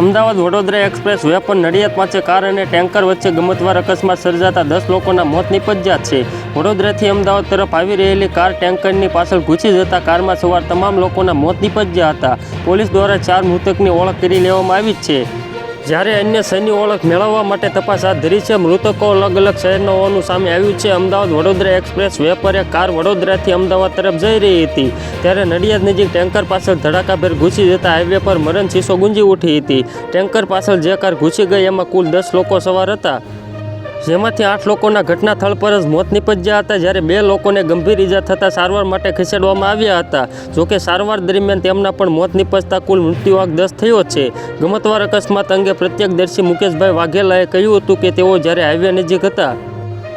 Ahmedabad Vadodara express way પર નડિયાદ પાસે car અને ટેન્કર વચ્ચે ગમતવાર અકસ્માત સર્જાતા દસ લોકોના મોત નિપજ્યા છે. વડોદરાથી અમદાવાદ તરફ આવી રહેલી કાર ટેન્કરની પાછળ ઘૂસી જતા કારમાં સવાર તમામ લોકોના મોત નિપજ્યા હતા. પોલીસ દ્વારા ચાર મૃતકની ઓળખ કરી લેવામાં આવી છે. જ્યારે અન્ય સૈન્ય ઓળખ મેળવવા માટે તપાસ હાથ ધરી છે, મૃતકો અલગ અલગ શહેરના હોવાનું સામે આવ્યું છે. અમદાવાદ વડોદરા એક્સપ્રેસ વે પર એક કાર વડોદરાથી અમદાવાદ તરફ જઈ રહી હતી. ત્યારે નડિયાદ નજીક ટેન્કર પાછળ ધડાકાભેર ઘૂસી જતા હાઈવે પર મરણ શીશો ગુંજી ઉઠી હતી. ટેન્કર પાછળ જે કાર ઘૂસી ગઈ, એમાં કુલ દસ લોકો સવાર હતા. જેમાંથી આઠ લોકોના ઘટના સ્થળ પર જ મોત નિપજ્યા હતા. જ્યારે બે લોકોને ગંભીર ઈજા થતાં સારવાર માટે ખસેડવામાં આવ્યા હતા. જોકે સારવાર દરમિયાન તેમના પણ મોત નિપજતા કુલ મૃત્યુઆંક દસ થયો છે. ગમતવાર અકસ્માત અંગે પ્રત્યક્ષદર્શી મુકેશભાઈ વાઘેલાએ કહ્યું હતું કે તેઓ જ્યારે હાઈવે નજીક હતા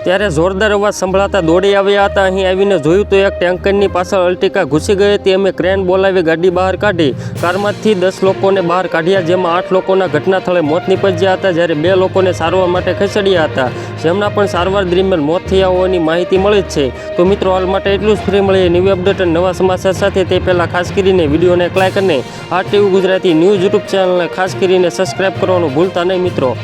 ત્યારે જોરદાર અવાજ સંભળાતા દોડી આવ્યા હતા. અહીં આવીને જોયું તો એક ટેન્કરની પાછળ અલ્ટિકા ઘૂસી ગઈ હતી. અમે ક્રેન બોલાવી ગાડી બહાર કાઢી. કારમાંથી દસ લોકોને બહાર કાઢ્યા, જેમાં આઠ લોકોના ઘટના સ્થળે મોત નીપજ્યા હતા, જ્યારે બે લોકોને સારવાર માટે ખસેડ્યા હતા. જેમના પણ સારવાર દરમિયાન મોત થયા હોવાની માહિતી મળી છે. તો મિત્રો, હાલ માટે એટલું જ. ફ્રી મળીએ ન્યૂ અપડેટ અને નવા સમાચાર સાથે. તે પહેલાં ખાસ કરીને વિડીયોને એક લાઇક અને આ ટીવી ગુજરાતી ન્યૂઝ યુટ્યુબ ચેનલને ખાસ કરીને સબસ્ક્રાઈબ કરવાનું ભૂલતા નહીં મિત્રો.